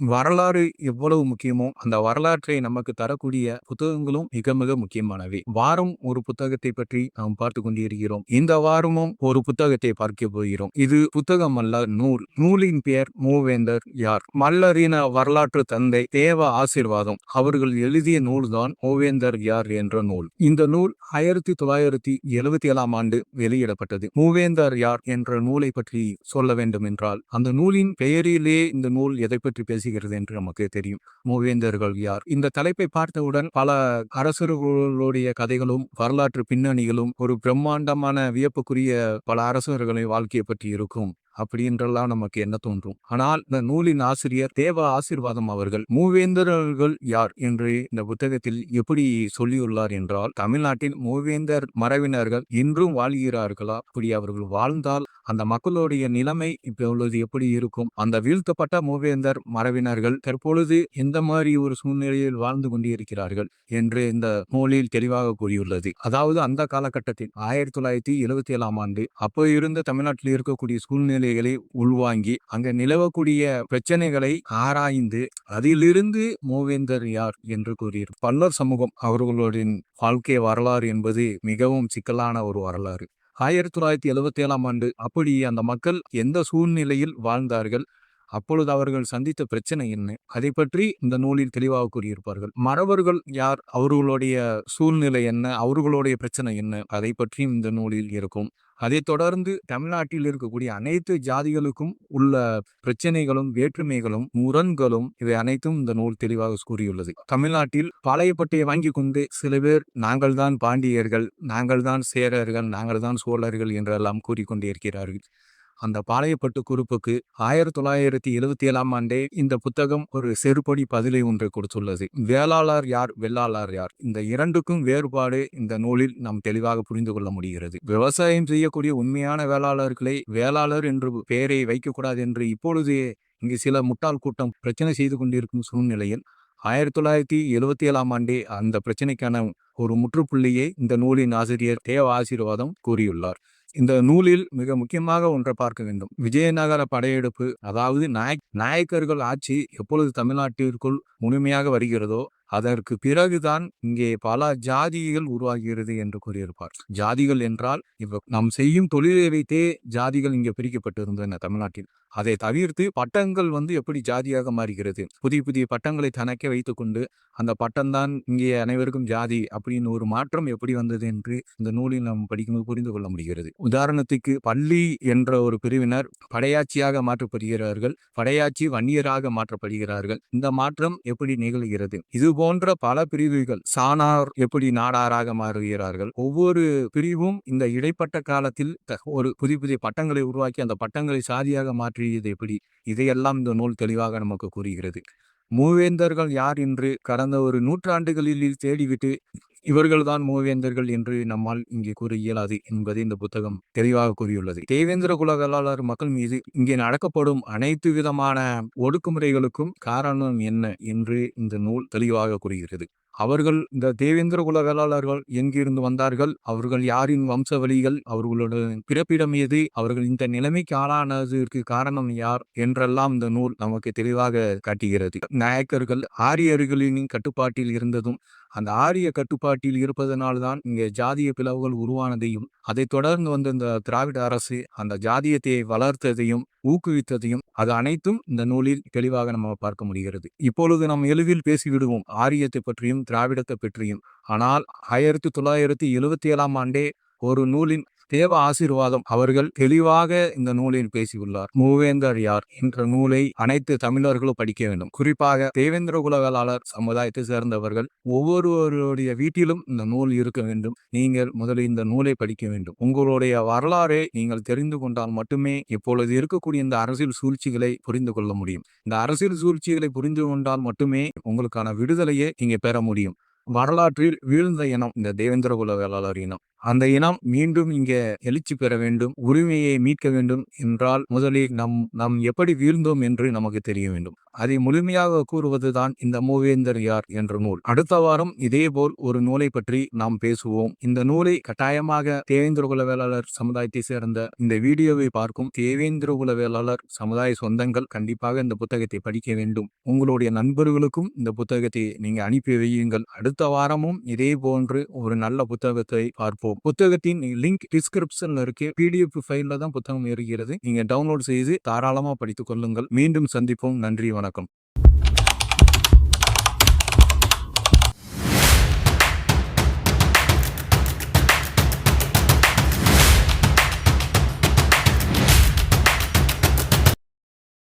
வரலாறு எவ்வளவு முக்கியமோ அந்த வரலாற்றை நமக்கு தரக்கூடிய புத்தகங்களும் மிக மிக முக்கியமானவை. வாரம் ஒரு புத்தகத்தை பற்றி நாம் பார்த்து கொண்டிருக்கிறோம். இந்த வாரமும் ஒரு புத்தகத்தை பார்க்க போகிறோம். இது புத்தகம் அல்ல நூல். நூலின் பெயர் மூவேந்தர் யார்? மல்லரின வரலாற்று தந்தை தேவ ஆசிர்வாதம். அவர்கள் எழுதிய நூல்தான் மூவேந்தர் யார் என்ற நூல். இந்த நூல் ஆயிரத்தி தொள்ளாயிரத்தி எழுபத்தி ஏழாம் ஆண்டு வெளியிடப்பட்டது. மூவேந்தர் யார் என்ற நூலை பற்றி சொல்ல வேண்டும் என்றால் அந்த நூலின் பெயரிலே இந்த நூல் எதை பற்றி பேசுகிறது என்று நமக்கு தெரியும். மூவேந்தர்கள் யார்? இந்த தலைப்பை பார்த்தவுடன் பல அரசர்களுடைய கதைகளும் வரலாற்று பின்னணிகளும் ஒரு பிரம்மாண்டமான வியப்புக்குரிய பல அரசர்களின் வாழ்க்கையை பற்றி இருக்கும் அப்படின்றெல்லாம் நமக்கு என்ன தோன்றும். ஆனால் இந்த நூலின் ஆசிரியர் தேவ ஆசிர்வாதம் அவர்கள் மூவேந்தர்கள் யார் என்று இந்த புத்தகத்தில் எப்படி சொல்லியுள்ளார் என்றால் தமிழ்நாட்டில் மூவேந்தர் மரபினர்கள் இன்றும் வாழ்கிறார்களா? அப்படி அவர்கள் வாழ்ந்தால் அந்த மக்களுடைய நிலைமை இப்பொழுது எப்படி இருக்கும்? அந்த வீழ்த்தப்பட்ட மூவேந்தர் மரபினர்கள் தற்பொழுது எந்த மாதிரி ஒரு சூழ்நிலையில் வாழ்ந்து கொண்டிருக்கிறார்கள் என்று இந்த நூலில் தெளிவாக கூறியுள்ளது. அதாவது அந்த காலகட்டத்தில் ஆயிரத்தி தொள்ளாயிரத்தி எழுபத்தி ஏழாம் ஆண்டு அப்போ இருந்த தமிழ்நாட்டில் இருக்கக்கூடிய சூழ்நிலைகளை உள்வாங்கி அங்க நிலவக்கூடிய பிரச்சனைகளை ஆராய்ந்து அதிலிருந்து மூவேந்தர் யார் என்று கூறியிருப்பார் பல்லர் சமூகம் அவர்களுடைய வாழ்க்கை வரலாறு என்பது மிகவும் சிக்கலான ஒரு வரலாறு. ஆயிரத்தி தொள்ளாயிரத்தி எழுபத்தி ஏழாம் ஆண்டு அப்படி அந்த மக்கள் எந்த சூழ்நிலையில் வாழ்ந்தார்கள்? அப்பொழுது அவர்கள் சந்தித்த பிரச்சனை என்ன? அதை பற்றி இந்த நூலில் தெளிவாக கூறியிருப்பார்கள். மறவர்கள் யார்? அவர்களுடைய சூழ்நிலை என்ன? அவர்களுடைய பிரச்சனை என்ன? அதை பற்றியும் இந்த நூலில் இருக்கும். அதைத் தொடர்ந்து தமிழ்நாட்டில் இருக்கக்கூடிய அனைத்து ஜாதிகளுக்கும் உள்ள பிரச்சனைகளும் வேற்றுமைகளும் முரண்களும் இவை அனைத்தும் இந்த நூல் தெளிவாக கூறியுள்ளது. தமிழ்நாட்டில் பாளையப்பட்டையை வாங்கி கொண்டு சில பேர் நாங்கள் தான் பாண்டியர்கள் நாங்கள் தான் சேரர்கள் நாங்கள் தான் சோழர்கள் என்றெல்லாம் கூறிக்கொண்டே இருக்கிறார்கள். அந்த பாளையப்பட்டு குறுப்புக்கு ஆயிரத்தி தொள்ளாயிரத்தி எழுபத்தி ஏழாம் ஆண்டே இந்த புத்தகம் ஒரு செருப்படி பதிலை ஒன்றை கொடுத்துள்ளது. வேளாளர் யார்? வெள்ளாளர் யார்? இந்த இரண்டுக்கும் வேறுபாடு இந்த நூலில் நாம் தெளிவாக புரிந்து கொள்ள முடிகிறது. விவசாயம் செய்யக்கூடிய உண்மையான வேளாளர்களை வேளாளர் என்று பெயரை வைக்கக்கூடாது என்று இப்பொழுது இங்கு சில முட்டாள் கூட்டம் பிரச்சனை செய்து கொண்டிருக்கும் சூழ்நிலையில் ஆயிரத்தி தொள்ளாயிரத்தி எழுவத்தி ஏழாம் ஆண்டே அந்த பிரச்சனைக்கான ஒரு முற்றுப்புள்ளியை இந்த நூலின் ஆசிரியர் தேவ ஆசீர்வாதம் கூறியுள்ளார். இந்த நூலில் மிக முக்கியமாக ஒன்றை பார்க்க வேண்டும். விஜயநகர படையெடுப்பு அதாவது நாயக் நாயக்கர்கள் ஆட்சி எப்பொழுது தமிழ்நாட்டிற்குள் முழுமையாக வருகிறதோ அதற்கு பிறகுதான் இங்கே பல ஜாதிகள் உருவாகிறது என்று கூறியிருப்பார். ஜாதிகள் என்றால் இப்ப நாம் செய்யும் தொழிலை வைத்தே ஜாதிகள் இங்கே பிரிக்கப்பட்டிருந்தன தமிழ்நாட்டில். அதை தவிர்த்து பட்டங்கள் வந்து எப்படி ஜாதியாக மாறுகிறது? புதிய புதிய பட்டங்களை தனக்கே வைத்துக்கொண்டு அந்த பட்டம்தான் இங்கே அனைவருக்கும் ஜாதி அப்படின்னு ஒரு மாற்றம் எப்படி வந்தது என்று இந்த நூலில் நாம் படிக்கும்போது புரிந்து கொள்ள முடிகிறது. உதாரணத்துக்கு பள்ளி என்ற ஒரு பிரிவினர் படையாட்சியாக மாற்றப்படுகிறார்கள் படையாட்சி வன்னியராக மாற்றப்படுகிறார்கள். இந்த மாற்றம் எப்படி நிகழ்கிறது? இது போன்ற பல பிரிவுகள் சானார் எப்படி நாடாராக மாறுகிறார்கள்? ஒவ்வொரு பிரிவும் இந்த இடைப்பட்ட காலத்தில் ஒரு புதிய புதிய பட்டங்களை உருவாக்கி அந்த பட்டங்களை சாதியாக மாற்றி மாற்றியது எப்படி? இதையெல்லாம் இந்த நூல் தெளிவாக நமக்கு கூறுகிறது. மூவேந்தர்கள் யார் என்று கடந்த ஒரு நூற்றாண்டுகளில் தேடிவிட்டு இவர்கள்தான் மூவேந்தர்கள் என்று நம்மால் இங்கே கூற இயலாது என்பதை இந்த புத்தகம் தெளிவாக கூறியுள்ளது. தேவேந்திர குலகலாளர் மக்கள் மீது இங்கே நடக்கப்படும் அனைத்து விதமான ஒடுக்குமுறைகளுக்கும் காரணம் என்ன என்று இந்த நூல் தெளிவாக கூறுகிறது. அவர்கள் இந்த தேவேந்திர குல வேளாளர்கள் எங்கிருந்து வந்தார்கள்? அவர்கள் யாரின் வம்சவழிகள் அவர்களோட பிறப்பிடம் எது? அவர்கள் இந்த நிலைமைக்கு ஆளானதற்கு காரணம் யார்? என்றெல்லாம் இந்த நூல் நமக்கு தெளிவாக காட்டுகிறது. நாயக்கர்கள் ஆரியர்களின் கட்டுப்பாட்டில் இருந்ததும் அந்த ஆரிய கட்டுப்பாட்டில் இருப்பதனால்தான் இங்கே ஜாதிய பிளவுகள் உருவானதையும் அதை தொடர்ந்து வந்த இந்த திராவிட அரசு அந்த ஜாதியத்தை வளர்த்ததையும் ஊக்குவித்ததையும் அது அனைத்தும் இந்த நூலில் தெளிவாக நம்ம பார்க்க முடிகிறது. இப்பொழுது நாம் எளிதில் பேசிவிடுவோம் ஆரியத்தை பற்றியும் திராவிடத்தை பற்றியும். ஆனால் ஆயிரத்தி தொள்ளாயிரத்தி எழுவத்தி ஏழாம் ஆண்டே ஒரு நூலின் தேவ ஆசீர்வாதம் அவர்கள் தெளிவாக இந்த நூலில் பேசியுள்ளார். மூவேந்தர் யார் என்ற நூலை அனைத்து தமிழர்களும் படிக்க வேண்டும். குறிப்பாக தேவேந்திர குலகலாளர் சமுதாயத்தை சேர்ந்தவர்கள் ஒவ்வொருவருடைய வீட்டிலும் இந்த நூல் இருக்க வேண்டும். நீங்கள் முதலில் இந்த நூலை படிக்க வேண்டும். உங்களுடைய வரலாறை நீங்கள் தெரிந்து கொண்டால் மட்டுமே இப்பொழுது இருக்கக்கூடிய இந்த அரசியல் சூழ்ச்சிகளை புரிந்து கொள்ள முடியும். இந்த அரசியல் சூழ்ச்சிகளை புரிந்து கொண்டால் மட்டுமே உங்களுக்கான விடுதலையை நீங்க பெற முடியும். வரலாற்றில் வீழ்ந்த இனம் இந்த தேவேந்திர குல வேளாளர் இனம். அந்த இனம் மீண்டும் இங்கே எழுச்சி பெற வேண்டும் உரிமையை மீட்க வேண்டும் என்றால் முதலில் நம் நாம் எப்படி வீழ்ந்தோம் என்று நமக்கு தெரிய வேண்டும். அதை முழுமையாக கூறுவதுதான் இந்த மூவேந்தர் யார் என்ற நூல். அடுத்த வாரம் இதேபோல் ஒரு நூலை பற்றி நாம் பேசுவோம். இந்த நூலை கட்டாயமாக தேவேந்திரகுல வேளாளர் சமுதாயத்தை சேர்ந்த இந்த வீடியோவை பார்க்கும் தேவேந்திர குல வேளாளர் சமுதாய சொந்தங்கள் கண்டிப்பாக இந்த புத்தகத்தை படிக்க வேண்டும். உங்களுடைய நண்பர்களுக்கும் இந்த புத்தகத்தை நீங்க அனுப்பி வையுங்கள். அடுத்த வாரமும் இதே போன்று ஒரு நல்ல புத்தகத்தை பார்ப்போம். புத்தகத்தின் லிங்க் டிஸ்கிரிப்ஷன்ல இருக்கு. பிடிஎஃப் ஃபைல்ல தான் புத்தகம் இருக்கிறது நீங்க டவுன்லோட் செய்து தாராளமா படித்துக் கொள்ளுங்கள். மீண்டும் சந்திப்போம். நன்றி வணக்கம்